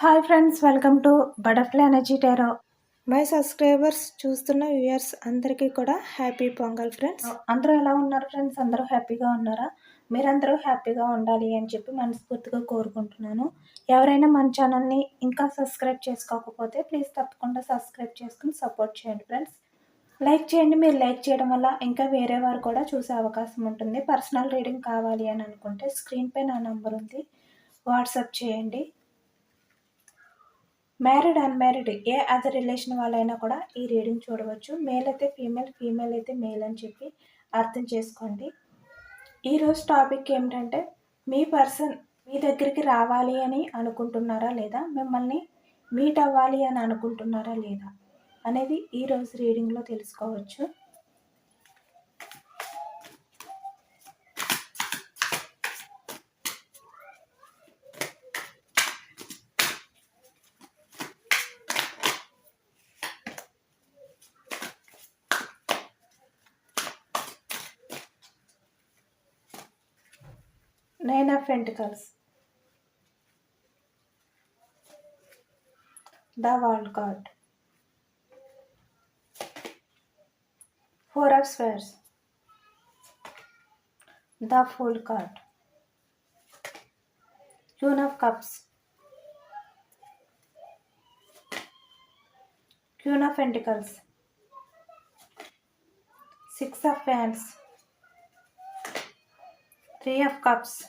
Hi friends welcome to butterfly energy tarot my subscribers చూస్తున్న viewers అందరికీ కూడా happy pongal friends అందరూ ఎలా ఉన్నారు ఫ్రెండ్స్ అందరూ హ్యాపీగా ఉన్నారా? మీరందరూ హ్యాపీగా ఉండాలి అని చెప్పి మనస్ఫూర్తిగా కోరుకుంటున్నాను. ఎవరైనా మన ఛానల్ని ఇంకా సబ్స్క్రైబ్ చేసుకోకపోతే ప్లీజ్ తప్పకుండా సబ్స్క్రైబ్ చేసుకుని సపోర్ట్ చేయండి ఫ్రెండ్స్ లైక్ చేయండి మీరు లైక్ చేయడం వల్ల ఇంకా వేరే వారు కూడా చూసే అవకాశం ఉంటుంది. పర్సనల్ రీడింగ్ కావాలి అని అనుకుంటే స్క్రీన్పై నా నంబర్ ఉంది. వాట్సాప్ చేయండి. మ్యారీడ్ అన్మ్యారీడ్ ఏ అదర్ రిలేషన్ వాళ్ళైనా కూడా ఈ రీడింగ్ చూడవచ్చు. మేల్ అయితే ఫీమేల్ ఫీమేల్ అయితే మేల్ అని చెప్పి అర్థం చేసుకోండి. ఈరోజు టాపిక్ ఏమిటంటే మీ పర్సన్ మీ దగ్గరికి రావాలి అని అనుకుంటున్నారా లేదా? మిమ్మల్ని మీట్ అవ్వాలి అని అనుకుంటున్నారా లేదా? అనేది ఈరోజు రీడింగ్లో తెలుసుకోవచ్చు. nine of pentacles. The world card. Four of Spades. the full card. Queen of cups. Queen of pentacles. Six of wands. Three of Cups,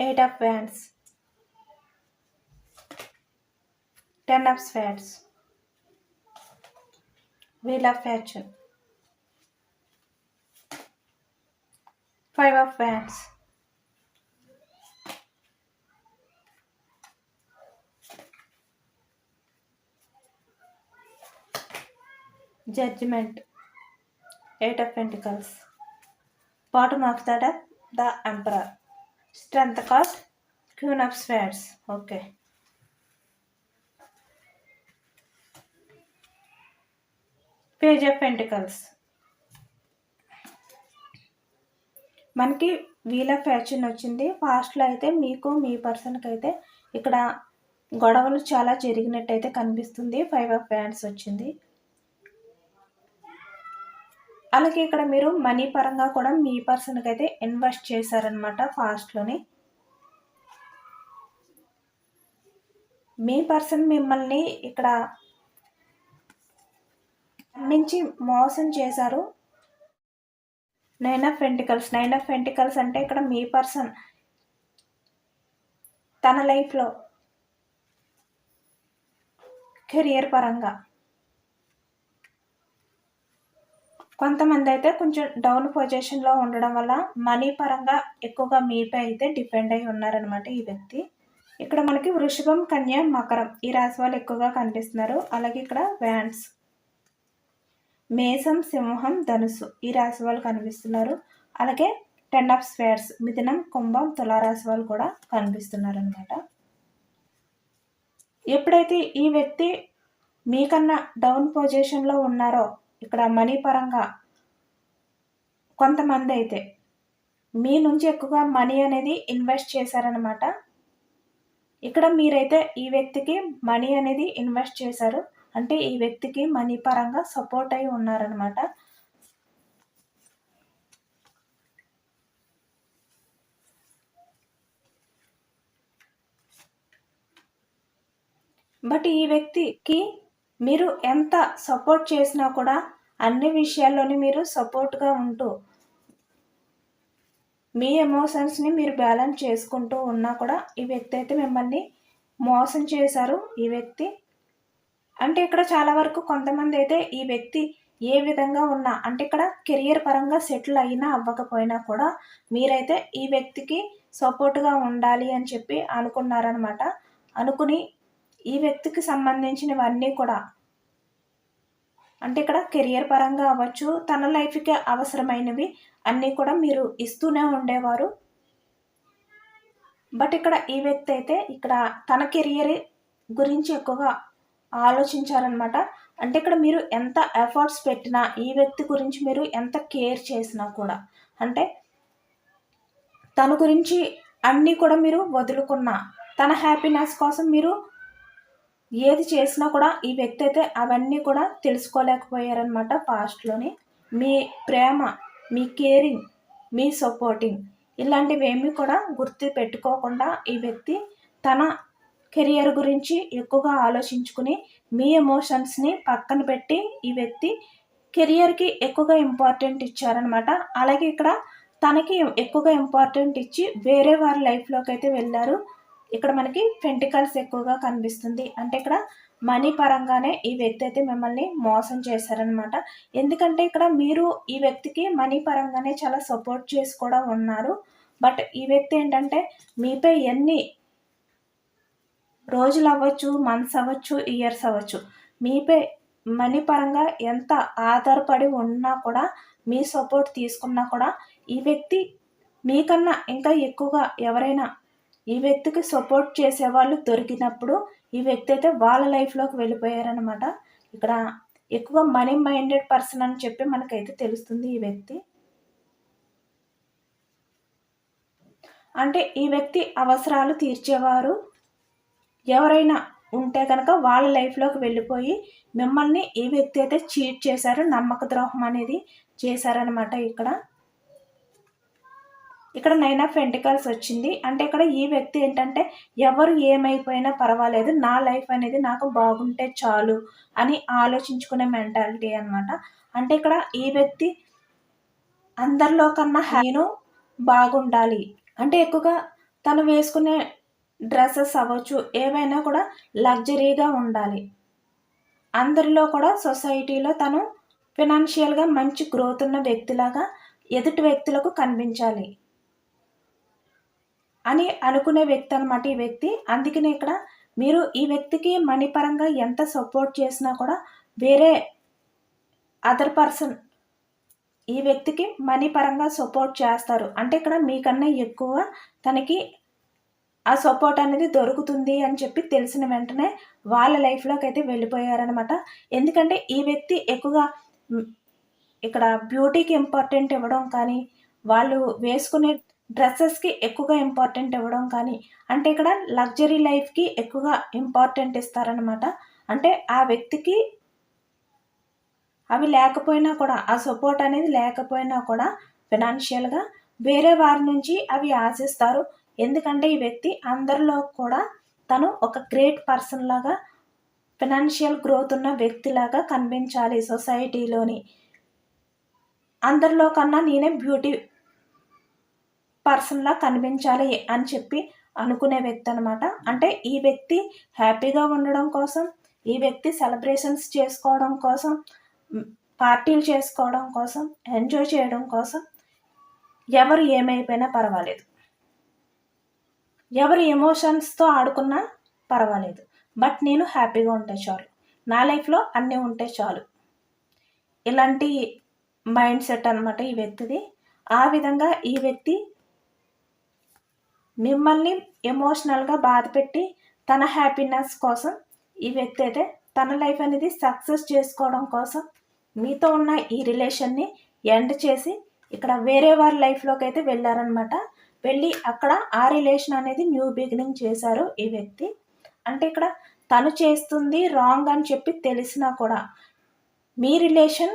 Eight of Wands, Ten of Swords, Wheel of Fortune, Five of Wands, Judgment, Eight of Pentacles. Bottom of the the emperor strength card queen of swords okay page of pentacles మనకి wheel of fortune వచ్చింది. ఫాస్ట్లో అయితే మీకు మీ పర్సన్కి అయితే ఇక్కడ గొడవలు చాలా జరిగినట్టయితే కనిపిస్తుంది. ఫైవ్ ఆఫ్ ఫ్యాండ్స్ వచ్చింది. అలాగే ఇక్కడ మీరు మనీ పరంగా కూడా మీ పర్సన్కి అయితే ఇన్వెస్ట్ చేశారనమాట ఫాస్ట్లోని మీ పర్సన్ మిమ్మల్ని ఇక్కడ నుంచి మోసం చేశారు. Nine of pentacles nine of pentacles అంటే ఇక్కడ మీ పర్సన్ తన లైఫ్లో కెరియర్ పరంగా. కొంతమంది అయితే కొంచెం డౌన్ పొజిషన్లో ఉండడం వల్ల మనీ పరంగా ఎక్కువగా మీపై అయితే డిపెండ్ అయి ఉన్నారనమాట ఈ వ్యక్తి. ఇక్కడ మనకి వృషభం కన్య మకరం ఈ రాశి వాళ్ళు ఎక్కువగా కనిపిస్తున్నారు. అలాగే ఇక్కడ వ్యాన్స్ మేసం సింహం ధనుసు ఈ రాశి వాళ్ళు కనిపిస్తున్నారు. అలాగే టెన్ ఆఫ్ స్వేర్స్ మిథునం కుంభం తులారాశి వాళ్ళు కూడా కనిపిస్తున్నారు అనమాట ఎప్పుడైతే ఈ వ్యక్తి మీకన్నా డౌన్ పొజిషన్లో ఉన్నారో ఇక్కడ మనీ పరంగా కొంతమంది అయితే మీ నుంచి ఎక్కువగా మనీ అనేది ఇన్వెస్ట్ చేశారనమాట ఇక్కడ మీరైతే ఈ వ్యక్తికి మనీ అనేది ఇన్వెస్ట్ చేశారు. అంటే ఈ వ్యక్తికి మనీ పరంగా సపోర్ట్ అయి ఉన్నారనమాట బట్ ఈ వ్యక్తికి మీరు ఎంత సపోర్ట్ చేసినా కూడా అన్ని విషయాల్లోని మీరు సపోర్ట్గా ఉంటూ మీ ఎమోషన్స్ని మీరు బ్యాలెన్స్ చేసుకుంటూ ఉన్నా కూడా ఈ వ్యక్తి అయితే మిమ్మల్ని మోసం చేశారు. ఈ వ్యక్తి అంటే ఇక్కడ చాలా వరకు కొంతమంది అయితే ఈ వ్యక్తి ఏ విధంగా ఉన్నా అంటే ఇక్కడ కెరియర్ పరంగా సెటిల్ అయినా అవ్వకపోయినా కూడా మీరైతే ఈ వ్యక్తికి సపోర్ట్గా ఉండాలి అని చెప్పి అనుకున్నారనమాట. అనుకుని ఈ వ్యక్తికి సంబంధించినవన్నీ కూడా. అంటే ఇక్కడ కెరియర్ పరంగా అవ్వచ్చు తన లైఫ్కి అవసరమైనవి అన్నీ కూడా మీరు ఇస్తూనే ఉండేవారు. బట్ ఇక్కడ ఈ వ్యక్తి అయితే ఇక్కడ తన కెరియర్ గురించి ఎక్కువగా ఆలోచించారనమాట. అంటే ఇక్కడ మీరు ఎంత ఎఫర్ట్స్ పెట్టినా ఈ వ్యక్తి గురించి మీరు ఎంత కేర్ చేసినా కూడా. అంటే తన గురించి అన్నీ కూడా మీరు వదులుకున్నా తన హ్యాపీనెస్ కోసం మీరు ఏది చేసినా కూడా ఈ వ్యక్తి అయితే అవన్నీ కూడా తెలుసుకోలేకపోయారనమాట పాస్ట్లోని మీ ప్రేమ మీ కేరింగ్ మీ సపోర్టింగ్ ఇలాంటివి ఏమీ కూడా గుర్తు పెట్టుకోకుండా ఈ వ్యక్తి తన కెరియర్ గురించి ఎక్కువగా ఆలోచించుకుని మీ ఎమోషన్స్ని పక్కన పెట్టి ఈ వ్యక్తి కెరియర్కి ఎక్కువగా ఇంపార్టెంట్ ఇచ్చారనమాట అలాగే ఇక్కడ తనకి ఎక్కువగా ఇంపార్టెంట్ ఇచ్చి వేరే వారి లైఫ్లోకి అయితే వెళ్ళారు. ఇక్కడ మనకి పెంటికల్స్ ఎక్కువగా కనిపిస్తుంది. అంటే ఇక్కడ మనీ పరంగానే ఈ వ్యక్తి అయితే మిమ్మల్ని మోసం చేశారనమాట ఎందుకంటే ఇక్కడ మీరు ఈ వ్యక్తికి మనీ పరంగానే చాలా సపోర్ట్ చేసి కూడా ఉన్నారు. బట్ ఈ వ్యక్తి ఏంటంటే మీపై ఎన్ని రోజులు అవ్వచ్చు మంత్స్ అవ్వచ్చు ఇయర్స్ అవ్వచ్చు మీపై మనీ పరంగా ఎంత ఆధారపడి ఉన్నా కూడా మీ సపోర్ట్ తీసుకున్నా కూడా ఈ వ్యక్తి మీకన్నా ఇంకా ఎక్కువగా ఎవరైనా ఈ వ్యక్తికి సపోర్ట్ చేసేవాళ్ళు దొరికినప్పుడు ఈ వ్యక్తి అయితే వాళ్ళ లైఫ్లోకి వెళ్ళిపోయారనమాట ఇక్కడ ఎక్కువ మనీ మైండెడ్ పర్సన్ అని చెప్పి మనకైతే తెలుస్తుంది ఈ వ్యక్తి. అంటే ఈ వ్యక్తి అవసరాలు తీర్చేవారు. ఎవరైనా ఉంటే కనుక వాళ్ళ లైఫ్లోకి వెళ్ళిపోయి మిమ్మల్ని ఈ వ్యక్తి అయితే చీట్ చేశారు నమ్మక ద్రోహం అనేది చేశారనమాట ఇక్కడ. ఇక్కడ నైన్ ఆఫ్ ఎంటికల్స్ వచ్చింది. అంటే ఇక్కడ ఈ వ్యక్తి ఏంటంటే ఎవరు ఏమైపోయినా పర్వాలేదు నా లైఫ్ అనేది నాకు బాగుంటే చాలు అని ఆలోచించుకునే మెంటాలిటీ అనమాట అంటే ఇక్కడ ఈ వ్యక్తి అందరిలో కన్నా నేను బాగుండాలి. అంటే ఎక్కువగా తను వేసుకునే డ్రెస్సెస్ అవ్వచ్చు ఏవైనా కూడా లగ్జరీగా ఉండాలి. అందరిలో కూడా సొసైటీలో తను ఫినాన్షియల్గా మంచి గ్రోత్ ఉన్న వ్యక్తిలాగా ఎదుటి వ్యక్తులకు కనిపించాలి. అని అనుకునే వ్యక్తి అనమాట ఈ వ్యక్తి. అందుకనే ఇక్కడ మీరు ఈ వ్యక్తికి మనీ పరంగా ఎంత సపోర్ట్ చేసినా కూడా వేరే అదర్ పర్సన్ ఈ వ్యక్తికి మనీ పరంగా సపోర్ట్ చేస్తారు. అంటే ఇక్కడ మీకన్నా ఎక్కువ తనకి ఆ సపోర్ట్ అనేది దొరుకుతుంది అని చెప్పి తెలిసిన వెంటనే వాళ్ళ లైఫ్లోకి అయితే వెళ్ళిపోయారనమాట ఎందుకంటే ఈ వ్యక్తి ఎక్కువగా ఇక్కడ బ్యూటీకి ఇంపార్టెంట్ ఇవ్వడం కానీ వాళ్ళు వేసుకునే డ్రెస్సెస్కి ఎక్కువగా ఇంపార్టెంట్ ఇవ్వడం కానీ అంటే ఇక్కడ లగ్జరీ లైఫ్కి ఎక్కువగా ఇంపార్టెంట్ ఇస్తారనమాట అంటే ఆ వ్యక్తికి అవి లేకపోయినా కూడా ఆ సపోర్ట్ అనేది లేకపోయినా కూడా ఫినాన్షియల్గా వేరే వారి నుంచి అవి ఆశిస్తారు. ఎందుకంటే ఈ వ్యక్తి అందరిలో కూడా తను ఒక గ్రేట్ పర్సన్ లాగా ఫినాన్షియల్ గ్రోత్ ఉన్న వ్యక్తిలాగా కనిపించాలి సొసైటీలోని. అందరిలో కన్నా నేనే బ్యూటీ పర్సన్లా కనిపించాలి అని చెప్పి అనుకునే వ్యక్తి అనమాట అంటే ఈ వ్యక్తి హ్యాపీగా ఉండడం కోసం ఈ వ్యక్తి సెలబ్రేషన్స్ చేసుకోవడం కోసం పార్టీలు చేసుకోవడం కోసం ఎంజాయ్ చేయడం కోసం ఎవరు ఏమైపోయినా పర్వాలేదు. ఎవరు ఎమోషన్స్తో ఆడుకున్నా పర్వాలేదు. బట్ నేను హ్యాపీగా ఉంటే చాలు. నా లైఫ్లో అన్నీ ఉంటే చాలు. ఇలాంటి మైండ్ సెట్ అనమాట ఈ వ్యక్తిది. ఆ విధంగా ఈ వ్యక్తి మిమ్మల్ని ఎమోషనల్గా బాధ పెట్టి తన హ్యాపీనెస్ కోసం ఈ వ్యక్తి అయితే తన లైఫ్ అనేది సక్సెస్ చేసుకోవడం కోసం మీతో ఉన్న ఈ రిలేషన్ని ఎండ్ చేసి ఇక్కడ వేరే వారి లైఫ్లోకి అయితే వెళ్ళారనమాట వెళ్ళి అక్కడ ఆ రిలేషన్ అనేది న్యూ బిగినింగ్ చేశారు ఈ వ్యక్తి. అంటే ఇక్కడ తను చేస్తుంది రాంగ్ అని చెప్పి తెలిసినా కూడా మీ రిలేషన్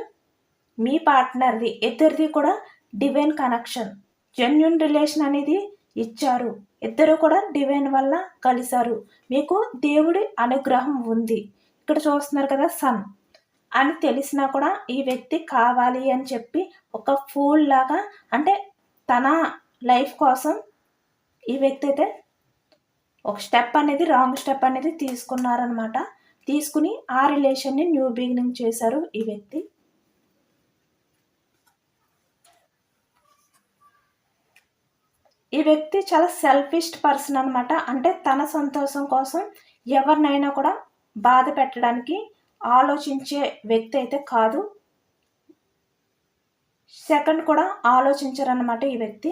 మీ పార్ట్నర్ది ఇద్దరిది కూడా డివైన్ కనెక్షన్. జెన్యున్ రిలేషన్ అనేది ఇచ్చారు. ఇద్దరు కూడా డివైన్ వల్ల కలిశారు. మీకు దేవుడి అనుగ్రహం ఉంది. ఇక్కడ చూస్తున్నారు కదా సన్. అని తెలిసినా కూడా ఈ వ్యక్తి కావాలి అని చెప్పి ఒక ఫూల్ లాగా అంటే తన లైఫ్ కోసం ఈ వ్యక్తి అయితే ఒక స్టెప్ అనేది రాంగ్ స్టెప్ అనేది తీసుకున్నారనమాట తీసుకుని ఆ రిలేషన్ని న్యూ బిగినింగ్ చేశారు ఈ వ్యక్తి. ఈ వ్యక్తి చాలా సెల్ఫిష్ పర్సన్ అనమాట అంటే తన సంతోషం కోసం ఎవరినైనా కూడా బాధ పెట్టడానికి ఆలోచించే వ్యక్తి అయితే కాదు. సెకండ్ కూడా ఆలోచించరన్నమాట ఈ వ్యక్తి.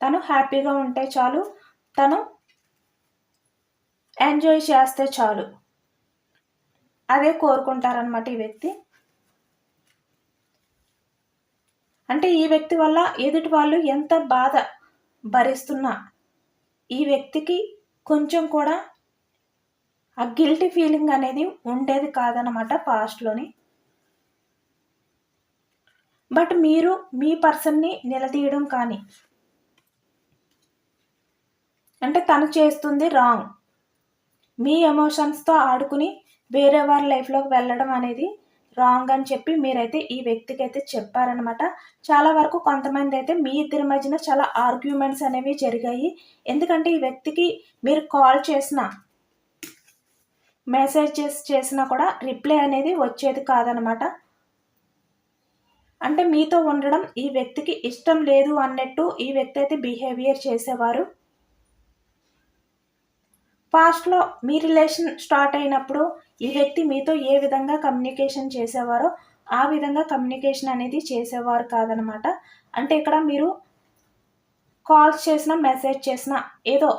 తను హ్యాపీగా ఉంటే చాలు. తను ఎంజాయ్ చేస్తే చాలు. అదే కోరుకుంటారనమాట ఈ వ్యక్తి. అంటే ఈ వ్యక్తి వల్ల ఎదుటి వాళ్ళు ఎంత బాధ భరిస్తున్నా ఈ వ్యక్తికి కొంచెం కూడా ఆ గిల్టీ ఫీలింగ్ అనేది ఉండేది కాదనమాట పాస్ట్లోని బట్ మీరు మీ పర్సన్ని నిలదీయడం కానీ అంటే తను చేస్తుంది రాంగ్ మీ ఎమోషన్స్తో ఆడుకుని వేరే వారి లైఫ్లోకి వెళ్ళడం అనేది రాంగ్ అని చెప్పి మీరైతే ఈ వ్యక్తికి అయితే చెప్పారనమాట చాలా వరకు కొంతమంది అయితే మీ ఇద్దరి మధ్యన చాలా ఆర్గ్యుమెంట్స్ అనేవి జరిగాయి. ఎందుకంటే ఈ వ్యక్తికి మీరు కాల్ చేసిన మెసేజెస్ చేసినా కూడా రిప్లై అనేది వచ్చేది కాదనమాట అంటే మీతో ఉండడం ఈ వ్యక్తికి ఇష్టం లేదు అన్నట్టు ఈ వ్యక్తి అయితే బిహేవియర్ చేసేవారు. పాస్ట్లో మీ రిలేషన్ స్టార్ట్ అయినప్పుడు ఈ వ్యక్తి మీతో ఏ విధంగా కమ్యూనికేషన్ చేసేవారో ఆ విధంగా కమ్యూనికేషన్ అనేది చేసేవారు కాదనమాట. అంటే ఇక్కడ మీరు కాల్స్ చేసిన మెసేజ్ చేసిన ఏదో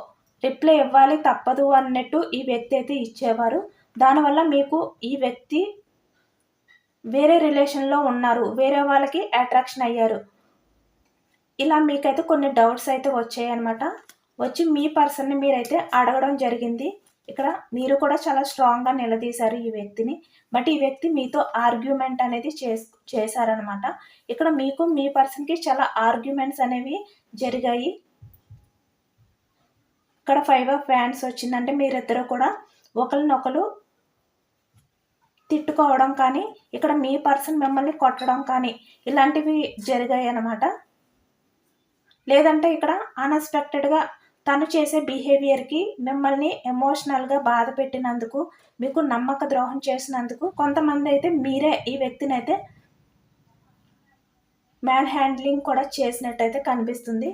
రిప్లై ఇవ్వాలి తప్పదు అన్నట్టు ఈ వ్యక్తి అయితే ఇచ్చేవారు. దానివల్ల మీకు ఈ వ్యక్తి వేరే రిలేషన్లో ఉన్నారు వేరే వాళ్ళకి అట్రాక్షన్ అయ్యారు. ఇలా మీకైతే కొన్ని డౌట్స్ అయితే వచ్చాయి అనమాట వచ్చి మీ పర్సన్ని మీరైతే అడగడం జరిగింది. ఇక్కడ మీరు కూడా చాలా స్ట్రాంగ్గా నిలదీశారు ఈ వ్యక్తిని. బట్ ఈ వ్యక్తి మీతో ఆర్గ్యుమెంట్ అనేది చేశారనమాట ఇక్కడ మీకు మీ పర్సన్కి చాలా ఆర్గ్యుమెంట్స్ అనేవి జరిగాయి. ఇక్కడ ఫైవ్ ఆఫ్ ఫ్యాన్స్ వచ్చిందంటే మీరిద్దరూ కూడా ఒకరినొకరు తిట్టుకోవడం కానీ ఇక్కడ మీ పర్సన్ మిమ్మల్ని కొట్టడం కానీ ఇలాంటివి జరిగాయి అనమాట లేదంటే ఇక్కడ అన్ఎక్స్పెక్టెడ్గా తను చేసే బిహేవియర్కి మిమ్మల్ని ఎమోషనల్గా బాధ పెట్టినందుకు మీకు నమ్మక ద్రోహం చేసినందుకు కొంతమంది అయితే మీరే ఈ వ్యక్తిని అయితే మ్యాన్ హ్యాండ్లింగ్ కూడా చేసినట్టయితే కనిపిస్తుంది.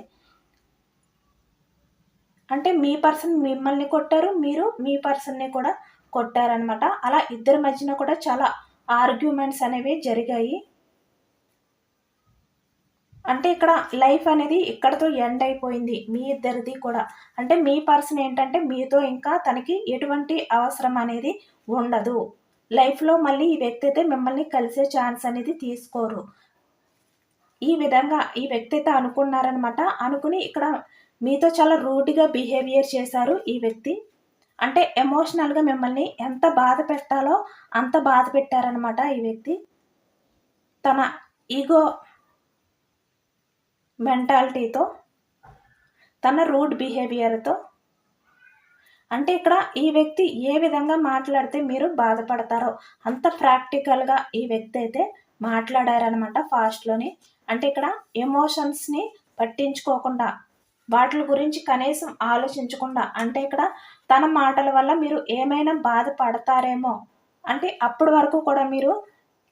అంటే మీ పర్సన్ మిమ్మల్ని కొట్టారు మీరు మీ పర్సన్ని కూడా కొట్టారనమాట అలా ఇద్దరి మధ్యన కూడా చాలా ఆర్గ్యుమెంట్స్ అనేవి జరిగాయి. అంటే ఇక్కడ లైఫ్ అనేది ఇక్కడతో ఎండ్ అయిపోయింది. మీ ఇద్దరిది కూడా. అంటే మీ పర్సన్ ఏంటంటే మీతో ఇంకా తనకి ఎటువంటి అవసరం అనేది ఉండదు. లైఫ్లో మళ్ళీ ఈ వ్యక్తి అయితే మిమ్మల్ని కలిసే ఛాన్స్ అనేది తీసుకోరు. ఈ విధంగా ఈ వ్యక్తి అయితే అనుకున్నారనమాట అనుకుని ఇక్కడ మీతో చాలా రూడ్గా బిహేవియర్ చేశారు ఈ వ్యక్తి. అంటే ఎమోషనల్గా మిమ్మల్ని ఎంత బాధ పెట్టాలో అంత బాధ పెట్టారనమాట ఈ వ్యక్తి. తన ఈగో మెంటాలిటీతో తన రూడ్ బిహేవియర్తో అంటే ఇక్కడ ఈ వ్యక్తి ఏ విధంగా మాట్లాడితే మీరు బాధపడతారో అంత ప్రాక్టికల్గా ఈ వ్యక్తి అయితే మాట్లాడారనమాట ఫాస్ట్లోని అంటే ఇక్కడ ఎమోషన్స్ని పట్టించుకోకుండా వాటి గురించి కనీసం ఆలోచించకుండా అంటే ఇక్కడ తన మాటల వల్ల మీరు ఏమైనా బాధపడతారేమో అంటే అప్పటి వరకు కూడా మీరు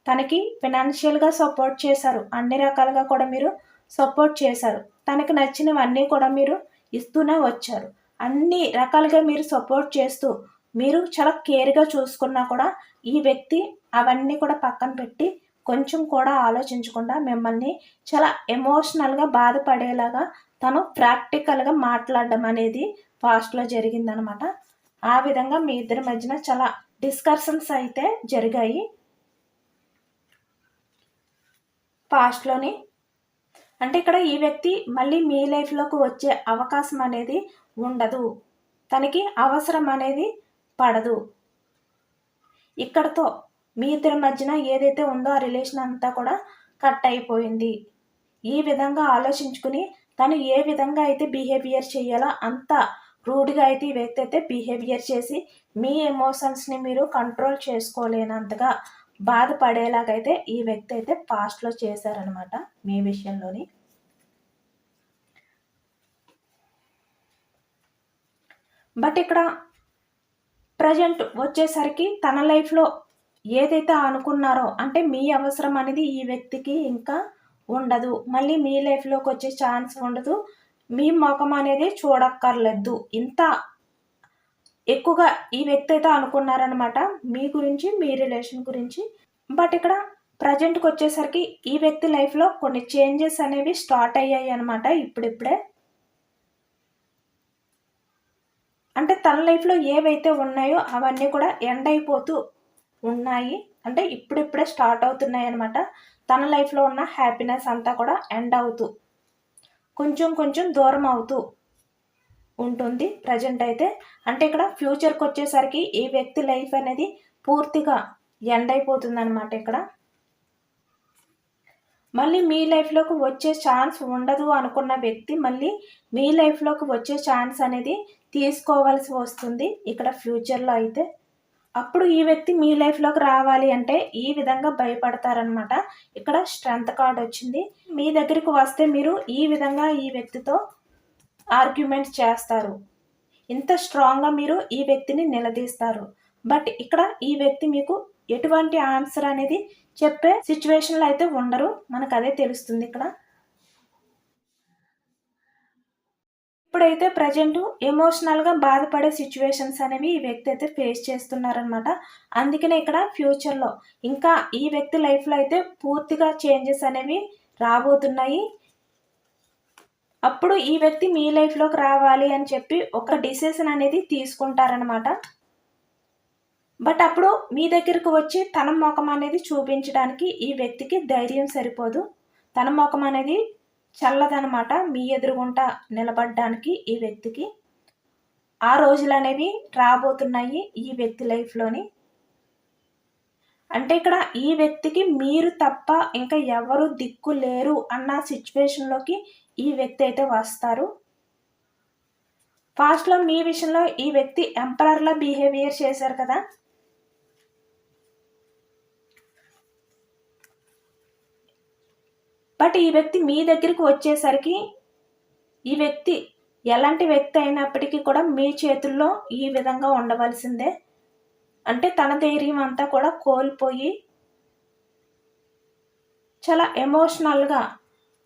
తనకి ఫినాన్షియల్గా సపోర్ట్ చేశారు అన్ని రకాలుగా కూడా మీరు సపోర్ట్ చేశారు. తనకు నచ్చినవన్నీ కూడా మీరు ఇస్తూనే వచ్చారు. అన్ని రకాలుగా మీరు సపోర్ట్ చేస్తూ మీరు చాలా కేర్గా చూసుకున్నా కూడా ఈ వ్యక్తి అవన్నీ కూడా పక్కన పెట్టి కొంచెం కూడా ఆలోచించకుండా మిమ్మల్ని చాలా ఎమోషనల్గా బాధపడేలాగా తను ప్రాక్టికల్గా మాట్లాడడం అనేది ఫాస్ట్లో జరిగిందనమాట. ఆ విధంగా మీ ఇద్దరి మధ్యన చాలా డిస్కషన్స్ అయితే జరిగాయి. పాస్ట్లోని అంటే ఇక్కడ ఈ వ్యక్తి మళ్ళీ మీ లైఫ్లోకి వచ్చే అవకాశం అనేది ఉండదు. తనకి అవసరం అనేది పడదు. ఇక్కడతో మీ ఇద్దరి మధ్యన ఏదైతే ఉందో ఆ రిలేషన్ అంతా కూడా కట్ అయిపోయింది. ఈ విధంగా ఆలోచించుకుని తను ఏ విధంగా అయితే బిహేవియర్ చేయాలో అంత రూడ్గా అయితే ఈ వ్యక్తి అయితే బిహేవియర్ చేసి మీ ఎమోషన్స్ని మీరు కంట్రోల్ చేసుకోలేనంతగా బాధపడేలాగైతే ఈ వ్యక్తి అయితే పాస్ట్లో చేశారనమాట మీ విషయంలోని. బట్ ఇక్కడ ప్రజెంట్ వచ్చేసరికి తన లైఫ్లో ఏదైతే అనుకున్నారో అంటే మీ అవసరం అనేది ఈ వ్యక్తికి ఇంకా ఉండదు. మళ్ళీ మీ లైఫ్లోకి వచ్చే ఛాన్స్ ఉండదు. మీ ముఖం అనేది చూడక్కర్లేదు. ఇంత ఎక్కువగా ఈ వ్యక్తి అయితే అనుకున్నారనమాట మీ గురించి మీ రిలేషన్ గురించి. బట్ ఇక్కడ ప్రజెంట్కి వచ్చేసరికి ఈ వ్యక్తి లైఫ్లో కొన్ని చేంజెస్ అనేవి స్టార్ట్ అయ్యాయి అనమాట ఇప్పుడిప్పుడే. అంటే తన లైఫ్లో ఏవైతే ఉన్నాయో అవన్నీ కూడా ఎండ్ అయిపోతూ ఉన్నాయి. అంటే ఇప్పుడిప్పుడే స్టార్ట్ అవుతున్నాయి అనమాట తన లైఫ్లో ఉన్న హ్యాపీనెస్ అంతా కూడా ఎండ్ అవుతూ కొంచెం కొంచెం దూరం అవుతూ ఉంటుంది. ప్రజెంట్ అయితే అంటే ఇక్కడ ఫ్యూచర్కి వచ్చేసరికి ఈ వ్యక్తి లైఫ్ అనేది పూర్తిగా ఎండ్ అయిపోతుందనమాట ఇక్కడ. మళ్ళీ మీ లైఫ్లోకి వచ్చే ఛాన్స్ ఉండదు అనుకున్న వ్యక్తి మళ్ళీ మీ లైఫ్లోకి వచ్చే ఛాన్స్ అనేది తీసుకోవాల్సి వస్తుంది ఇక్కడ ఫ్యూచర్లో అయితే. అప్పుడు ఈ వ్యక్తి మీ లైఫ్లోకి రావాలి అంటే ఈ విధంగా భయపడతారనమాట ఇక్కడ స్ట్రెంత్ కార్డ్ వచ్చింది. మీ దగ్గరికి వస్తే మీరు ఈ విధంగా ఈ వ్యక్తితో ఆర్గ్యుమెంట్ చేస్తారు. ఇంత స్ట్రాంగ్గా మీరు ఈ వ్యక్తిని నిలదీస్తారు. బట్ ఇక్కడ ఈ వ్యక్తి మీకు ఎటువంటి ఆన్సర్ అనేది చెప్పే సిచ్యువేషన్లో అయితే ఉండరు. మనకు అదే తెలుస్తుంది ఇక్కడ. ఇప్పుడైతే ప్రజెంట్ ఎమోషనల్గా బాధపడే సిచ్యువేషన్స్ అనేవి ఈ వ్యక్తి అయితే ఫేస్ చేస్తున్నారనమాట అందుకనే ఇక్కడ ఫ్యూచర్లో ఇంకా ఈ వ్యక్తి లైఫ్లో అయితే పూర్తిగా చేంజెస్ అనేవి రాబోతున్నాయి. అప్పుడు ఈ వ్యక్తి మీ లైఫ్లోకి రావాలి అని చెప్పి ఒక డిసిషన్ అనేది తీసుకుంటారనమాట బట్ అప్పుడు మీ దగ్గరకు వచ్చి తన ముఖం అనేది చూపించడానికి ఈ వ్యక్తికి ధైర్యం సరిపోదు. తన ముఖం అనేది చల్లదనమాట మీ ఎదురుగుంట నిలబడడానికి ఈ వ్యక్తికి. ఆ రోజులు అనేవి రాబోతున్నాయి ఈ వ్యక్తి లైఫ్లోని అంటే ఇక్కడ ఈ వ్యక్తికి మీరు తప్ప ఇంకా ఎవరు దిక్కు లేరు అన్న సిచ్యువేషన్లోకి ఈ వ్యక్తి అయితే వస్తారు. ఫాస్ట్లో మీ విషయంలో ఈ వ్యక్తి ఎంపరర్లా బిహేవియర్ చేశారు కదా. బట్ ఈ వ్యక్తి మీ దగ్గరికి వచ్చేసరికి ఈ వ్యక్తి ఎలాంటి వ్యక్తి అయినప్పటికీ కూడా మీ చేతుల్లో ఈ విధంగా ఉండవలసిందే. అంటే తన ధైర్యం అంతా కూడా కోల్పోయి చాలా ఎమోషనల్గా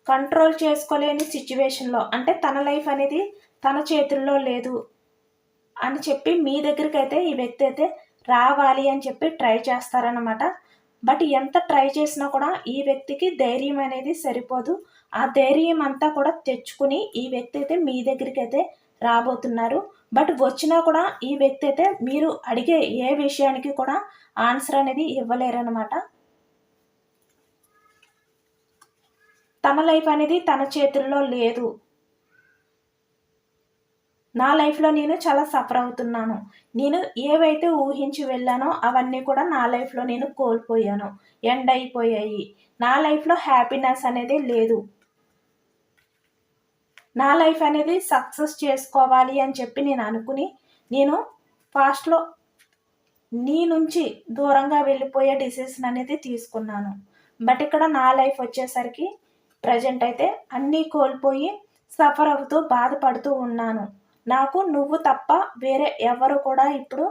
కంట్రోల్ చేసుకోలేని సిచ్యువేషన్లో అంటే తన లైఫ్ అనేది తన చేతుల్లో లేదు అని చెప్పి మీ దగ్గరికి అయితే ఈ వ్యక్తి అయితే రావాలి అని చెప్పి ట్రై చేస్తారనమాట బట్ ఎంత ట్రై చేసినా కూడా ఈ వ్యక్తికి ధైర్యం అనేది సరిపోదు. ఆ ధైర్యం అంతా కూడా తెచ్చుకుని ఈ వ్యక్తి అయితే మీ దగ్గరికి అయితే రాబోతున్నారు. బట్ వచ్చినా కూడా ఈ వ్యక్తి అయితే మీరు అడిగే ఏ విషయానికి కూడా ఆన్సర్ అనేది ఇవ్వలేరనమాట తన లైఫ్ అనేది తన చేతుల్లో లేదు. నా లైఫ్లో నేను చాలా సఫర్ అవుతున్నాను. నేను ఏవైతే ఊహించి వెళ్ళానో అవన్నీ కూడా నా లైఫ్లో నేను కోల్పోయాను. ఎండ్ అయిపోయాయి. నా లైఫ్లో హ్యాపీనెస్ అనేది లేదు. నా లైఫ్ అనేది సక్సెస్ చేసుకోవాలి అని చెప్పి నేను అనుకుని నేను ఫాస్ట్లో నీ నుంచి దూరంగా వెళ్ళిపోయే డిసిషన్ అనేది తీసుకున్నాను. బట్ ఇక్కడ నా లైఫ్ వచ్చేసరికి ప్రజెంట్ అయితే అన్నీ కోల్పోయి సఫర్ అవుతూ బాధపడుతూ ఉన్నాను. నాకు నువ్వు తప్ప వేరే ఎవరు కూడా ఇప్పుడు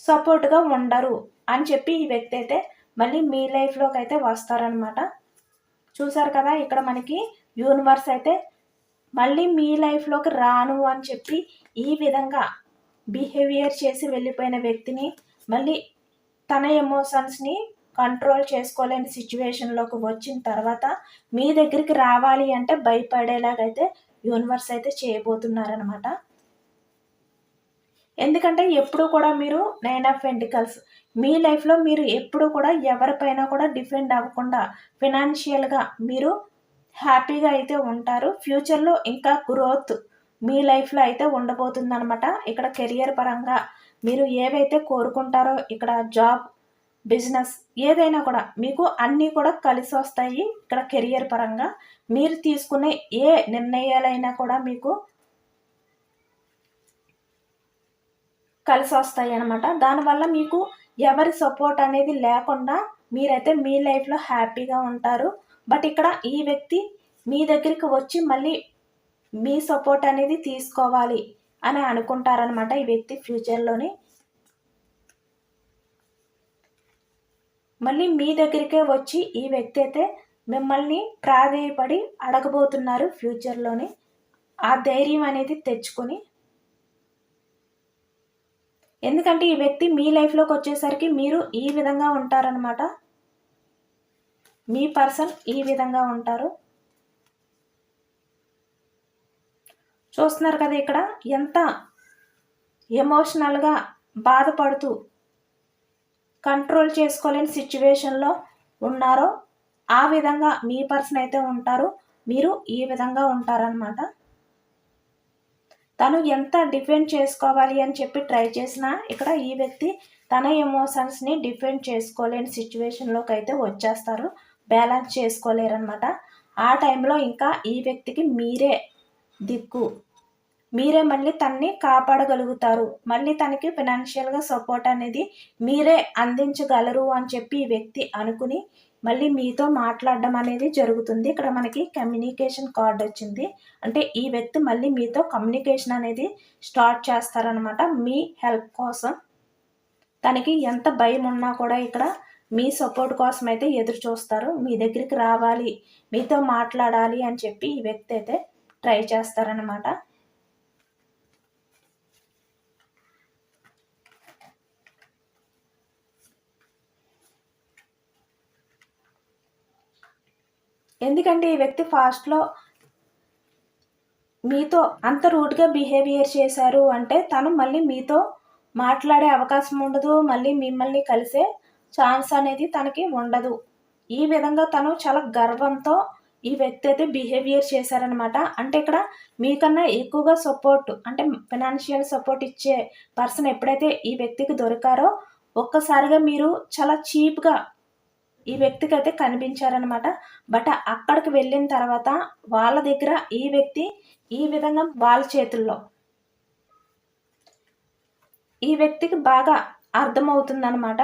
సపోర్ట్గా ఉండరు అని చెప్పి ఈ వ్యక్తి అయితే మళ్ళీ మీ లైఫ్లోకి అయితే వస్తారనమాట చూసారు కదా ఇక్కడ మనకి యూనివర్స్ అయితే మళ్ళీ మీ లైఫ్లోకి రాను అని చెప్పి ఈ విధంగా బిహేవియర్ చేసి వెళ్ళిపోయిన వ్యక్తిని మళ్ళీ తన ఎమోషన్స్ని కంట్రోల్ చేసుకోలేని సిచ్యువేషన్లోకి వచ్చిన తర్వాత మీ దగ్గరికి రావాలి అంటే భయపడేలాగైతే యూనివర్స్ అయితే చేయబోతున్నారనమాట ఎందుకంటే ఎప్పుడు కూడా మీరు నైన్ ఆఫ్ వెంటికల్స్ మీ లైఫ్లో మీరు ఎప్పుడు కూడా ఎవరిపైన కూడా డిఫెండ్ అవ్వకుండా ఫినాన్షియల్గా మీరు హ్యాపీగా అయితే ఉంటారు. ఫ్యూచర్లో ఇంకా గ్రోత్ మీ లైఫ్లో అయితే ఉండబోతుందనమాట ఇక్కడ కెరియర్ పరంగా మీరు ఏవైతే కోరుకుంటారో ఇక్కడ జాబ్ బిజినెస్ ఏదైనా కూడా మీకు అన్నీ కూడా కలిసి వస్తాయి ఇక్కడ కెరియర్ పరంగా. మీరు తీసుకునే ఏ నిర్ణయాలైనా కూడా మీకు కలిసి వస్తాయి అనమాట దానివల్ల మీకు ఎవరి సపోర్ట్ అనేది లేకుండా మీరైతే మీ లైఫ్లో హ్యాపీగా ఉంటారు. బట్ ఇక్కడ ఈ వ్యక్తి మీ దగ్గరికి వచ్చి మళ్ళీ మీ సపోర్ట్ అనేది తీసుకోవాలి అని అనుకుంటారనమాట ఈ వ్యక్తి ఫ్యూచర్లోని మళ్ళీ మీ దగ్గరికే వచ్చి ఈ వ్యక్తి అయితే మిమ్మల్ని ప్రాధేయపడి అడగబోతున్నారు ఫ్యూచర్లోని. ఆ ధైర్యం అనేది తెచ్చుకొని. ఎందుకంటే ఈ వ్యక్తి మీ లైఫ్లోకి వచ్చేసరికి మీరు ఈ విధంగా ఉంటారనమాట మీ పర్సన్ ఈ విధంగా ఉంటారు. చూస్తున్నారు కదా ఇక్కడ ఎంత ఎమోషనల్గా బాధపడుతూ కంట్రోల్ చేసుకోలేని సిచ్యువేషన్లో ఉన్నారో ఆ విధంగా మీ పర్సన్ అయితే ఉంటారు. మీరు ఈ విధంగా ఉంటారనమాట తను ఎంత డిఫెండ్ చేసుకోవాలి అని చెప్పి ట్రై చేసినా ఇక్కడ ఈ వ్యక్తి తన ఎమోషన్స్ని డిఫెండ్ చేసుకోలేని సిచ్యువేషన్లోకి అయితే వచ్చేస్తారు. బ్యాలెన్స్ చేసుకోలేరనమాట ఆ టైంలో ఇంకా ఈ వ్యక్తికి మీరే దిక్కు. మీరే మళ్ళీ తన్ని కాపాడగలుగుతారు. మళ్ళీ తనకి ఫినాన్షియల్గా సపోర్ట్ అనేది మీరే అందించగలరు అని చెప్పి ఈ వ్యక్తి అనుకుని మళ్ళీ మీతో మాట్లాడడం అనేది జరుగుతుంది. ఇక్కడ మనకి కమ్యూనికేషన్ కార్డ్ వచ్చింది. అంటే ఈ వ్యక్తి మళ్ళీ మీతో కమ్యూనికేషన్ అనేది స్టార్ట్ చేస్తారనమాట మీ హెల్ప్ కోసం. తనకి ఎంత భయం ఉన్నా కూడా ఇక్కడ మీ సపోర్ట్ కోసం అయితే ఎదురు చూస్తారు. మీ దగ్గరికి రావాలి. మీతో మాట్లాడాలి అని చెప్పి ఈ వ్యక్తి అయితే ట్రై చేస్తారనమాట ఎందుకంటే ఈ వ్యక్తి ఫాస్ట్లో మీతో అంత రూట్గా బిహేవియర్ చేశారు అంటే తను మళ్ళీ మీతో మాట్లాడే అవకాశం ఉండదు మళ్ళీ మిమ్మల్ని కలిసే ఛాన్స్ అనేది తనకి ఉండదు. ఈ విధంగా తను చాలా గర్వంతో ఈ వ్యక్తి అయితే బిహేవియర్ చేశారనమాట అంటే ఇక్కడ మీకన్నా ఎక్కువగా సపోర్ట్ అంటే ఫినాన్షియల్ సపోర్ట్ ఇచ్చే పర్సన్ ఎప్పుడైతే ఈ వ్యక్తికి దొరికారో ఒక్కసారిగా మీరు చాలా చీప్గా ఈ వ్యక్తికి అయితే కనిపించారనమాట బట్ అక్కడికి వెళ్ళిన తర్వాత వాళ్ళ దగ్గర ఈ వ్యక్తి ఈ విధంగా వాళ్ళ చేతుల్లో ఈ వ్యక్తికి బాగా అర్థమవుతుందనమాట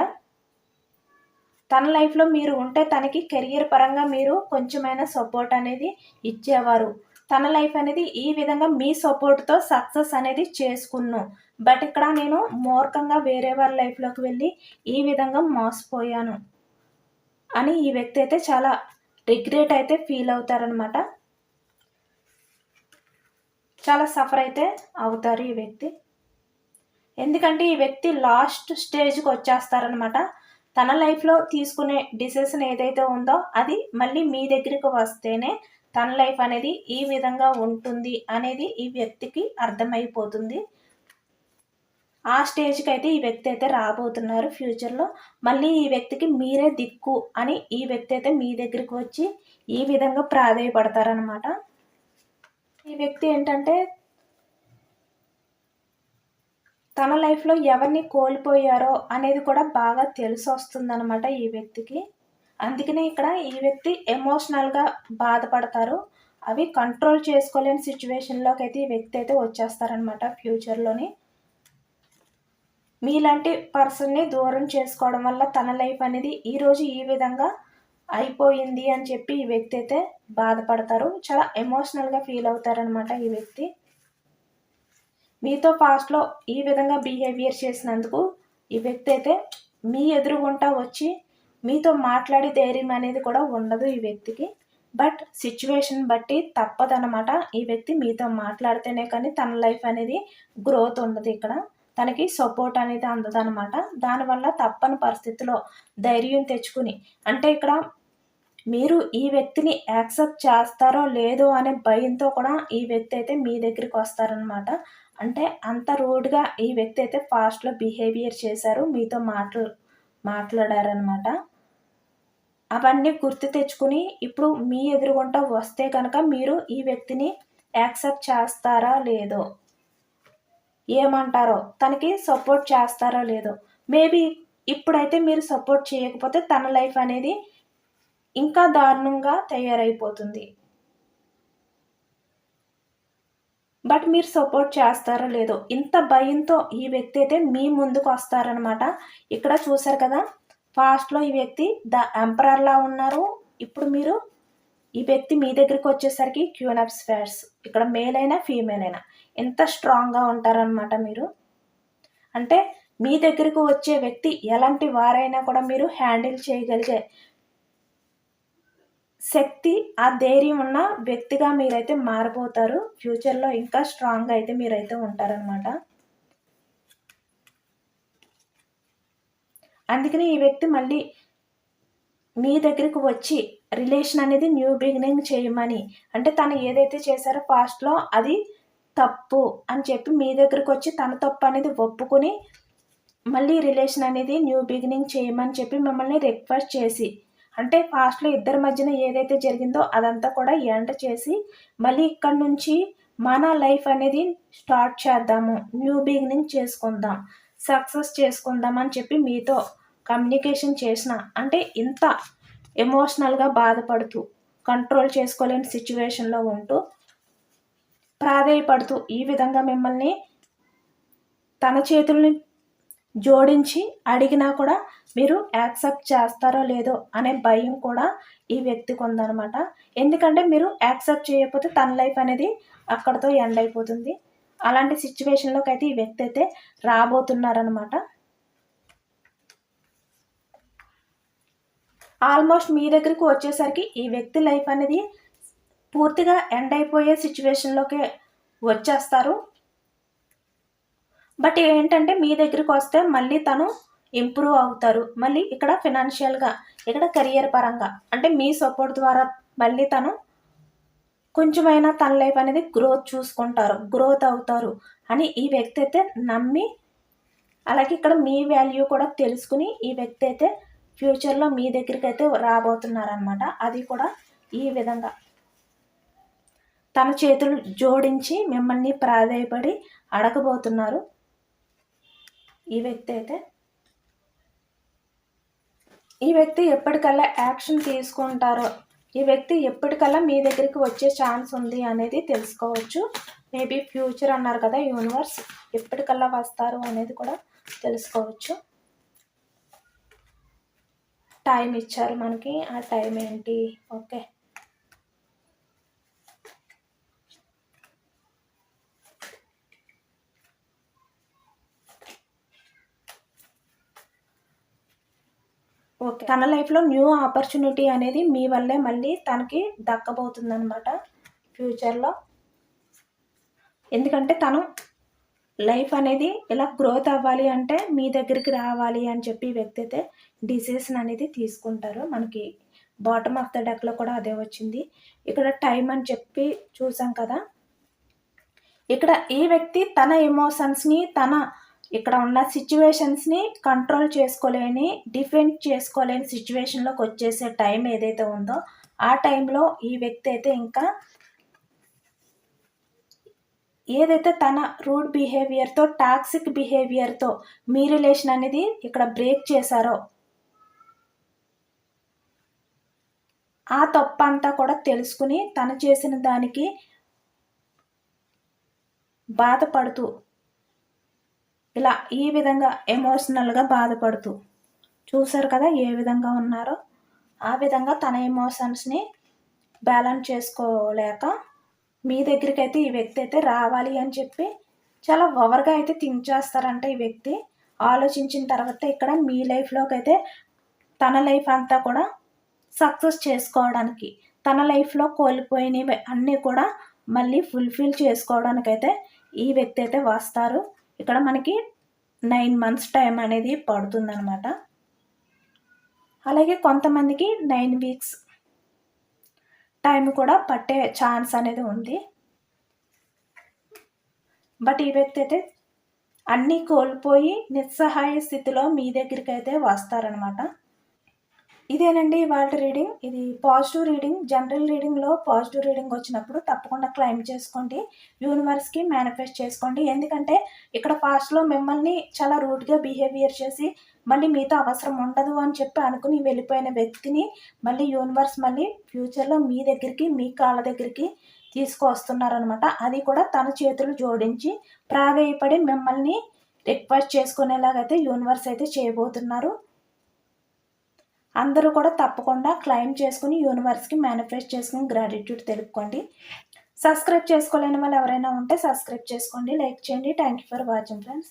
తన లైఫ్లో మీరు ఉంటే తనకి కెరియర్ పరంగా మీరు కొంచెమైనా సపోర్ట్ అనేది ఇచ్చేవారు. తన లైఫ్ అనేది ఈ విధంగా మీ సపోర్ట్తో సక్సెస్ అనేది చేసుకున్నాను బట్ ఇక్కడ నేను మూర్ఖంగా వేరే వారి లైఫ్లోకి వెళ్ళి ఈ విధంగా మోసపోయాను. అని ఈ వ్యక్తి అయితే చాలా రిగ్రెట్ అయితే ఫీల్ అవుతారనమాట చాలా సఫర్ అయితే అవుతారు ఈ వ్యక్తి. ఎందుకంటే ఈ వ్యక్తి లాస్ట్ స్టేజ్కి వచ్చేస్తారనమాట తన లైఫ్లో తీసుకునే డిసిషన్ ఏదైతే ఉందో అది మళ్ళీ మీ దగ్గరికి వస్తేనే తన లైఫ్ అనేది ఈ విధంగా ఉంటుంది అనేది ఈ వ్యక్తికి అర్థమైపోతుంది. ఆ స్టేజ్కి అయితే ఈ వ్యక్తి అయితే రాబోతున్నారు ఫ్యూచర్లో. మళ్ళీ ఈ వ్యక్తికి మీరే దిక్కు అని ఈ వ్యక్తి అయితే మీ దగ్గరికి వచ్చి ఈ విధంగా ప్రాధాయపడతారనమాట ఈ వ్యక్తి ఏంటంటే తన లైఫ్లో ఎవరిని కోల్పోయారో అనేది కూడా బాగా తెలిసి వస్తుందన్నమాట ఈ వ్యక్తికి. అందుకనే ఇక్కడ ఈ వ్యక్తి ఎమోషనల్గా బాధపడతారు. అవి కంట్రోల్ చేసుకోలేని సిచ్యువేషన్లోకి అయితే ఈ వ్యక్తి అయితే వచ్చేస్తారనమాట ఫ్యూచర్లోని. మీలాంటి పర్సన్ని దూరం చేసుకోవడం వల్ల తన లైఫ్ అనేది ఈరోజు ఈ విధంగా అయిపోయింది అని చెప్పి ఈ వ్యక్తి అయితే బాధపడతారు. చాలా ఎమోషనల్గా ఫీల్ అవుతారనమాట ఈ వ్యక్తి. మీతో పాస్ట్లో ఈ విధంగా బిహేవియర్ చేసినందుకు ఈ వ్యక్తి అయితే మీ ఎదురుగుంటా వచ్చి మీతో మాట్లాడే ధైర్యం అనేది కూడా ఉండదు ఈ వ్యక్తికి. బట్ సిచ్యువేషన్ బట్టి తప్పదనమాట ఈ వ్యక్తి మీతో మాట్లాడితేనే కానీ తన లైఫ్ అనేది గ్రోత్ ఉండదు ఇక్కడ. తనకి సపోర్ట్ అనేది అందదనమాట దానివల్ల తప్పని పరిస్థితిలో ధైర్యం తెచ్చుకుని అంటే ఇక్కడ మీరు ఈ వ్యక్తిని యాక్సెప్ట్ చేస్తారో లేదో అనే భయంతో కూడా ఈ వ్యక్తి అయితే మీ దగ్గరికి వస్తారనమాట అంటే అంత రూడ్గా ఈ వ్యక్తి అయితే ఫాస్ట్లో బిహేవియర్ చేశారు మీతో మాట్లా మాట్లాడారనమాట అవన్నీ గుర్తు తెచ్చుకుని ఇప్పుడు మీ ఎదురుగుంట వస్తే కనుక మీరు ఈ వ్యక్తిని యాక్సెప్ట్ చేస్తారా లేదో ఏమంటారో తనకి సపోర్ట్ చేస్తారో లేదో. మేబీ ఇప్పుడైతే మీరు సపోర్ట్ చేయకపోతే తన లైఫ్ అనేది ఇంకా దారుణంగా తయారైపోతుంది. బట్ మీరు సపోర్ట్ చేస్తారో లేదో ఇంత భయంతో ఈ వ్యక్తి అయితే మీ ముందుకు వస్తారనమాట ఇక్కడ చూసారు కదా ఫాస్ట్లో ఈ వ్యక్తి ద ఎంపరర్లా ఉన్నారు. ఇప్పుడు మీరు ఈ వ్యక్తి మీ దగ్గరికి వచ్చేసరికి క్యూన్ ఆఫ్ స్పేర్స్. ఇక్కడ మేల్ అయినా ఫీమేల్ అయినా. ఎంత స్ట్రాంగ్గా ఉంటారనమాట మీరు. అంటే మీ దగ్గరకు వచ్చే వ్యక్తి ఎలాంటి వారైనా కూడా మీరు హ్యాండిల్ చేయగలిగే శక్తి ఆ ధైర్యం ఉన్న వ్యక్తిగా మీరైతే మారిపోతారు ఫ్యూచర్లో ఇంకా స్ట్రాంగ్గా అయితే మీరైతే ఉంటారనమాట అందుకని ఈ వ్యక్తి మళ్ళీ మీ దగ్గరికి వచ్చి రిలేషన్ అనేది న్యూ బిగినింగ్ చేయమని. అంటే తను ఏదైతే చేశారో పాస్ట్లో అది తప్పు అని చెప్పి మీ దగ్గరకు వచ్చి తన తప్పు అనేది ఒప్పుకొని మళ్ళీ రిలేషన్ అనేది న్యూ బిగినింగ్ చేయమని చెప్పి మిమ్మల్ని రిక్వెస్ట్ చేసి అంటే ఫాస్ట్లో ఇద్దరి మధ్యన ఏదైతే జరిగిందో అదంతా కూడా ఎండ్ చేసి మళ్ళీ ఇక్కడ నుంచి మన లైఫ్ అనేది స్టార్ట్ చేద్దాము. న్యూ బిగినింగ్ చేసుకుందాం. సక్సెస్ చేసుకుందాం అని చెప్పి మీతో కమ్యూనికేషన్ చేసిన అంటే ఇంత ఎమోషనల్గా బాధపడుతూ కంట్రోల్ చేసుకోలేని సిచ్యువేషన్లో ఉంటూ ప్రాధేయపడుతూ ఈ విధంగా మిమ్మల్ని తన చేతుల్ని జోడించి అడిగినా కూడా మీరు యాక్సెప్ట్ చేస్తారో లేదో అనే భయం కూడా ఈ వ్యక్తికి ఉందన్నమాట. ఎందుకంటే మీరు యాక్సెప్ట్ చేయకపోతే తన లైఫ్ అనేది అక్కడతో ఎండ్ అయిపోతుంది. అలాంటి సిచ్యువేషన్లోకి అయితే ఈ వ్యక్తి అయితే రాబోతున్నారనమాట ఆల్మోస్ట్ మీ దగ్గరికి వచ్చేసరికి ఈ వ్యక్తి లైఫ్ అనేది పూర్తిగా ఎండ్ అయిపోయే సిచ్యువేషన్లోకి వచ్చేస్తారు. బట్ ఏంటంటే మీ దగ్గరికి వస్తే మళ్ళీ తను ఇంప్రూవ్ అవుతారు. మళ్ళీ ఇక్కడ ఫినాన్షియల్గా ఇక్కడ కెరియర్ పరంగా అంటే మీ సపోర్ట్ ద్వారా మళ్ళీ తను కొంచెమైనా తన లైఫ్ అనేది గ్రోత్ చూసుకుంటారు గ్రోత్ అవుతారు అని ఈ వ్యక్తి అయితే నమ్మి అలాగే ఇక్కడ మీ వాల్యూ కూడా తెలుసుకుని ఈ వ్యక్తి అయితే ఫ్యూచర్లో మీ దగ్గరికి అయితే రాబోతున్నారనమాట అది కూడా ఈ విధంగా. తన చేతులు జోడించి మిమ్మల్ని ప్రాధాయపడి అడగబోతున్నారు. ఈ వ్యక్తి అయితే. ఈ వ్యక్తి ఎప్పటికల్లా యాక్షన్ తీసుకుంటారో ఈ వ్యక్తి ఎప్పటికల్లా మీ దగ్గరికి వచ్చే ఛాన్స్ ఉంది అనేది తెలుసుకోవచ్చు. మేబీ ఫ్యూచర్ అన్నారు కదా యూనివర్స్ ఎప్పటికల్లా వస్తారు అనేది కూడా తెలుసుకోవచ్చు. టైం ఇచ్చారు మనకి. ఆ టైం ఏంటి? ఓకే. ఓకే. తన లైఫ్లో న్యూ ఆపర్చునిటీ అనేది మీ వల్లే మళ్ళీ తనకి దక్కబోతుంది అనమాట ఫ్యూచర్లో ఎందుకంటే తను లైఫ్ అనేది ఎలా గ్రోత్ అవ్వాలి అంటే మీ దగ్గరికి రావాలి అని చెప్పి వ్యక్తి అయితే డిసిషన్ అనేది తీసుకుంటారు. మనకి బాటమ్ ఆఫ్ ద డెక్లో కూడా అదే వచ్చింది. ఇక్కడ టైం అని చెప్పి చూసాం కదా. ఇక్కడ ఈ వ్యక్తి తన ఎమోషన్స్ని తన ఇక్కడ ఉన్న సిచ్యువేషన్స్ని కంట్రోల్ చేసుకోలేని డిఫెండ్ చేసుకోలేని సిచ్యువేషన్లోకి వచ్చేసే టైం ఏదైతే ఉందో ఆ టైంలో ఈ వ్యక్తి అయితే ఇంకా ఏదైతే తన రూడ్ బిహేవియర్తో టాక్సిక్ బిహేవియర్తో మీ రిలేషన్ అనేది ఇక్కడ బ్రేక్ చేశారో ఆ తప్పంతా కూడా తెలుసుకుని తను చేసిన దానికి బాధపడుతూ ఇలా ఈ విధంగా ఎమోషనల్గా బాధపడుతూ చూసారు కదా ఏ విధంగా ఉన్నారో ఆ విధంగా తన ఎమోషన్స్ని బ్యాలెన్స్ చేసుకోలేక మీ దగ్గరికి అయితే ఈ వ్యక్తి అయితే రావాలి అని చెప్పి చాలా ఓవర్గా అయితే థింక్ చేస్తారంట ఈ వ్యక్తి. ఆలోచించిన తర్వాత ఇక్కడ మీ లైఫ్లోకి అయితే తన లైఫ్ అంతా కూడా సక్సెస్ చేసుకోవడానికి తన లైఫ్లో కోల్పోయినవి అన్నీ కూడా మళ్ళీ ఫుల్ఫిల్ చేసుకోవడానికైతే ఈ వ్యక్తి అయితే వస్తారు. ఇక్కడ మనకి నైన్ మంత్స్ టైం అనేది పడుతుందనమాట అలాగే కొంతమందికి నైన్ వీక్స్ టైం కూడా పట్టే ఛాన్స్ అనేది ఉంది. బట్ ఈ వ్యక్తి అయితే అన్నీ కోల్పోయి నిస్సహాయ స్థితిలో మీ దగ్గరికి అయితే వస్తారనమాట ఇదేనండి ఇవాళ రీడింగ్. ఇది పాజిటివ్ రీడింగ్. జనరల్ రీడింగ్లో పాజిటివ్ రీడింగ్ వచ్చినప్పుడు తప్పకుండా క్లైమ్ చేసుకోండి. యూనివర్స్కి మేనిఫెస్ట్ చేసుకోండి. ఎందుకంటే ఇక్కడ పాస్ట్లో మిమ్మల్ని చాలా రూట్గా బిహేవియర్ చేసి మళ్ళీ మీతో అవసరం ఉండదు అని చెప్పి అనుకుని వెళ్ళిపోయిన వ్యక్తిని మళ్ళీ యూనివర్స్ మళ్ళీ ఫ్యూచర్లో మీ దగ్గరికి మీ కాళ్ళ దగ్గరికి తీసుకువస్తున్నారనమాట అది కూడా తన చేతులు జోడించి ప్రాధాయపడి మిమ్మల్ని రిక్వెస్ట్ చేసుకునేలాగైతే యూనివర్స్ అయితే చేయబోతున్నారు. అందరూ కూడా తప్పకుండా క్లైమ్ చేసుకుని యూనివర్స్కి మేనిఫెస్ట్ చేసుకుని గ్రాటిట్యూడ్ తెలుపుకోండి. సబ్స్క్రైబ్ చేసుకోలేని వాళ్ళు ఎవరైనా ఉంటే సబ్స్క్రైబ్ చేసుకోండి. లైక్ చేయండి. Thank you for watching friends